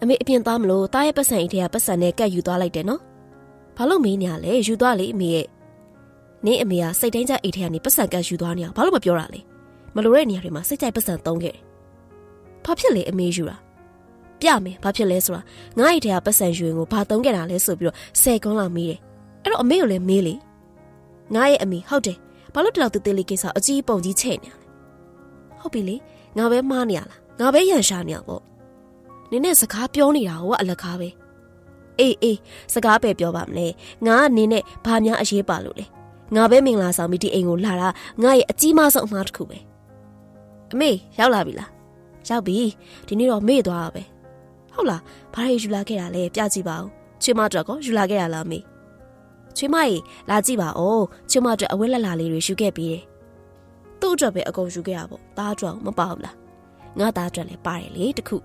အမေအပြင်သားမလို့တားရဲ့ပတ်စံအိတ်ထဲကပတ်စံနဲ့ကတ်ယူသွားလိုက်တယ်နော်ဘာလို့မေးနေရလဲယူသွားလေအမေရဲ့နင်းအမေကစိတ်တိုင်းကြအိတ်ထဲကနေပတ်စံကတ်ယူသွားနေအောင်ဘာလို့မပြောတာလဲမလိုတဲ့နေရာတွေမှာစိတ်ကြိုက်ပတ်စံသုံးခဲ့တယ်ဘာဖြစ်လဲအမေယူတာပြမယ်ဘာဖြစ်လဲဆိုတာငါ့အိတ်ထဲကပတ်စံယူရင်ကိုဘာသုံးခဲ့တာလဲဆိုပြီးတော့ဆယ်ကွန်းလောက်မေးတယ်အဲ့တော့အမေကိုလည်းမေးလေငါရဲ့အမေဟုတ်တယ်ဘာလို့တလောက်သေးသေးလေးကိစ္စအကြီးပုံကြီးချဲ့နေရလဲဟုတ်ပြီလေငါပဲမှားနေရလားငါပဲရန်ရှာနေရပေါ့ နင်းနဲ့စကားပြောနေတာဟိုကအလကားပဲအေးအေးစကားပဲပြောပါမလဲငါကနင်းနဲ့ဘာများအရေးပါလို့လဲငါပဲမင်္ဂလာဆောင်ပြီးဒီအိမ်ကိုလာတာငါရဲ့အကြီးမားဆုံးအမှားတစ်ခုပဲအမေရောက်လာပြီလားရောက်ပြီဒီနေ့တော့မေ့သွားတာပဲဟုတ်လားဘာတွေယူလာခဲ့တာလဲပြကြည့်ပါဦးချွေမတော့ကောယူလာခဲ့တာလားမေချွေမကြီးလာကြည့်ပါဦးချွေမတော့အဝက်လက်လာလေးတွေယူခဲ့ပြီးတယ်သူ့အတွက်ပဲအကုန်ယူခဲ့ရပေါ့တားအတွက်မပါဘူးလားငါသားအတွက်လည်းပါတယ်လေတခု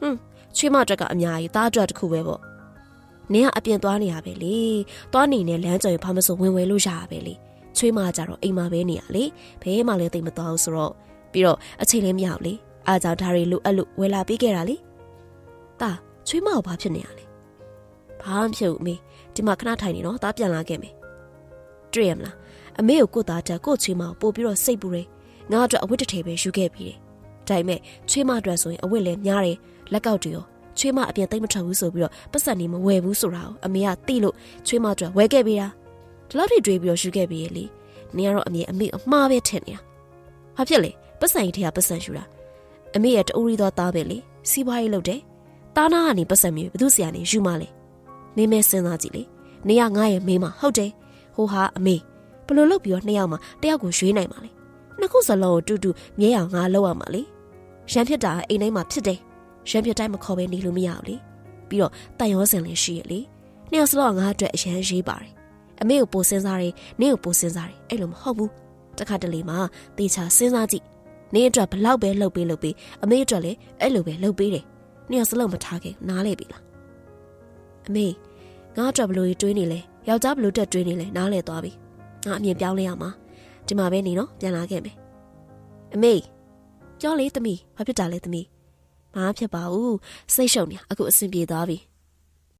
ဟွန်းချွေးမအတွက်ကအများကြီးသားအတွက်တစ်ခုပဲပေါ့နင်ကအပြင်သွားနေရပဲလေသွားနေနဲ့လမ်းကြော်ရင်ဘာမဆိုဝင်ဝယ်လို့ရရပဲလေချွေးမကြတော့အိမ်မှာပဲနေရလေဘဲမှလည်းတိတ်မသွားဘူးဆိုတော့ပြီးတော့အချိန်လည်းမရဘူးလေအားကြောင့်ဒါတွေလိုအပ်လို့ဝယ်လာပေးခဲ့တာလေတာချွေးမကိုဘာဖြစ်နေရလဲဘာမှမဖြစ်ဘူးအမေဒီမှာခဏထိုင်နေတော့သားပြန်လာခဲ့မယ်တွေ့ရမလားအမေကိုကိုယ့်သားတက်ကိုယ့်ချွေးမကိုပို့ပြီးတော့စိတ်ပူတယ်ငါအတွက်အဝတ်တစ်ထည်ပဲယူခဲ့ပြီးတယ် ဒါပေမဲ့ချွေးမအတွက်ဆိုရင်အဝတ်လည်းများတယ်လက်ကောက်တွေရောချွေးမအပြင်သိမ့်မထွက်ဘူးဆိုပြီးတော့ပတ်စံနေမဝယ်ဘူးဆိုတာကိုအမေကသိလို့ချွေးမအတွက်ဝယ်ခဲ့ပေးတာဒီလောက်ထိတွေးပြီးတော့ယူခဲ့ပေးရလေနေရတော့အမေအမေအမှားပဲထင်နေတာဘာဖြစ်လဲပတ်စံကြီးထဲကပတ်စံယူတာအမေရဲ့တူရီတော့သားပဲလေစီးပွားရေးလုပ်တယ်တားနာကနေပတ်စံမျိုးဘယ်သူစီကနေယူမလဲနေမဲစဉ်းစားကြည့်လေနေရငါရဲ့မေးမဟုတ်တယ်ဟိုဟာအမေဘယ်လိုလုပ်ပြီးတော့နှစ်ယောက်မှတယောက်ကိုရွေးနိုင်မှာလဲနှစ်ခုစလုံးကိုတူတူမြဲအောင်ငါလုပ်ရမှာလေ ရန်ဖြစ်တာအိမ်တိုင်းမှာဖြစ်တယ်ရံပြတိုင်းမခေါ်ပဲနေလို့မရဘူးလေပြီးတော့တန်ရောစင်လည်းရှိရလေနှစ်ယောက်စလုံးကငါအတွက်အရန်ရေးပါတယ်အမေကိုပိုစဉ်းစားတယ်နင်းကိုပိုစဉ်းစားတယ်အဲ့လိုမဟုတ်ဘူးတခါတလေမှာတေချာစဉ်းစားကြည့်နင်းအတွက်ဘလောက်ပဲလှုပ်ပေးလှုပ်ပေးအမေအတွက်လည်းအဲ့လိုပဲလှုပ်ပေးတယ်နှစ်ယောက်စလုံးမထားခင်နားလေပြီလားအမေငါအတွက်ဘလို့တွေးနေလဲယောက်ျားဘလို့တက်တွေးနေလဲနားလေသွားပြီငါအမြင်ပြောင်းလဲရမှာဒီမှာပဲနေနော်ပြန်လာခဲ့မယ်အမေ ပြောလေသမီးဘာဖြစ်တာလဲသမီးမဖြစ်ပါဘူးစိတ်ရှုံနေအခုအဆင်ပြေသွားပြီ